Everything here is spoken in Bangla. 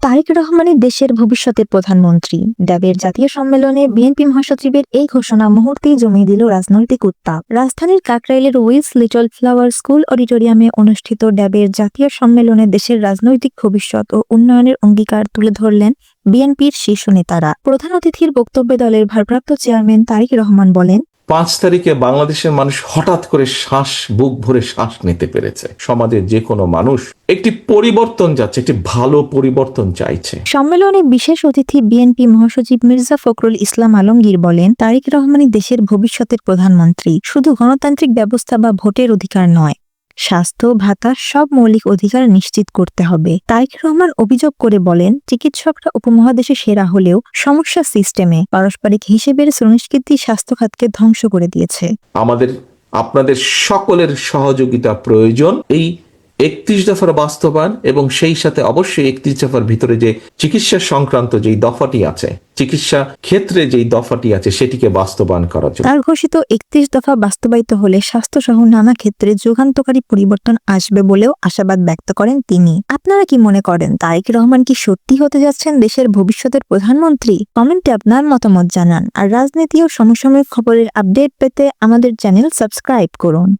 তারেক রহমানের দেশের ভবিষ্যতের প্রধানমন্ত্রী। ড্যাবের জাতীয় সম্মেলনে বিএনপি মহাসচিবের এই ঘোষণা মুহূর্তেই জমিয়ে দিল রাজনৈতিক উত্তাপ। রাজধানীর কাকরাইলের উইলস লিটল ফ্লাওয়ার স্কুল অডিটোরিয়ামে অনুষ্ঠিত ড্যাবের জাতীয় সম্মেলনে দেশের রাজনৈতিক ভবিষ্যৎ ও উন্নয়নের অঙ্গীকার তুলে ধরলেন বিএনপির শীর্ষ নেতারা। প্রধান অতিথির বক্তব্যে দলের ভারপ্রাপ্ত চেয়ারম্যান তারেক রহমান বলেন পাঁচ তারিখে বাংলাদেশের মানুষ হঠাৎ করে শ্বাস, বুক ভরে শ্বাস নিতে পেরেছে। সমাজের যে কোনো মানুষ একটি পরিবর্তন যাচ্ছে, একটি ভালো পরিবর্তন চাইছে। সম্মেলনে বিশেষ অতিথি বিএনপি মহাসচিব মির্জা ফখরুল ইসলাম আলমগীর বলেন, তারেক রহমানই দেশের ভবিষ্যতের প্রধানমন্ত্রী। শুধু গণতান্ত্রিক ব্যবস্থা বা ভোটের অধিকার নয় স্বাস্থ্য, ভাতা সব মৌলিক অধিকার নিশ্চিত করতে হবে। তাইক রহমান অভিযোগ করে বলেন, চিকিৎসকরা উপমহাদেশে সেরা হলেও সমস্যা সিস্টেমে পারস্পরিক হিসেবের সংস্কৃতি স্বাস্থ্য খাতকে ধ্বংস করে দিয়েছে। আমাদের, আপনাদের সকলের সহযোগিতা প্রয়োজন। এই একত্রিশ দফার বাস্তবায়ন এবং সেই সাথে অবশ্যই একত্রিশ দফার ভিতরে যে চিকিৎসা সংক্রান্ত যেই দফাটি আছে, চিকিৎসা ক্ষেত্রে যেই দফাটি আছে সেটিকে বাস্তবায়ন জন্য। তার ঘোষিত একত্রিশ দফা বাস্তবায়িত হলে স্বাস্থ্যসহ নানা ক্ষেত্রে যুগান্তকারী পরিবর্তন আসবে বলেও আশাবাদ ব্যক্ত করেন তিনি। আপনারা কি মনে করেন তারেক রহমান কি সত্যি হতে যাচ্ছেন দেশের ভবিষ্যতের প্রধানমন্ত্রী? কমেন্টে আপনার মতামত জানান। আর রাজনীতি ও সমসাময়িক খবরের আপডেট পেতে আমাদের চ্যানেল সাবস্ক্রাইব করুন।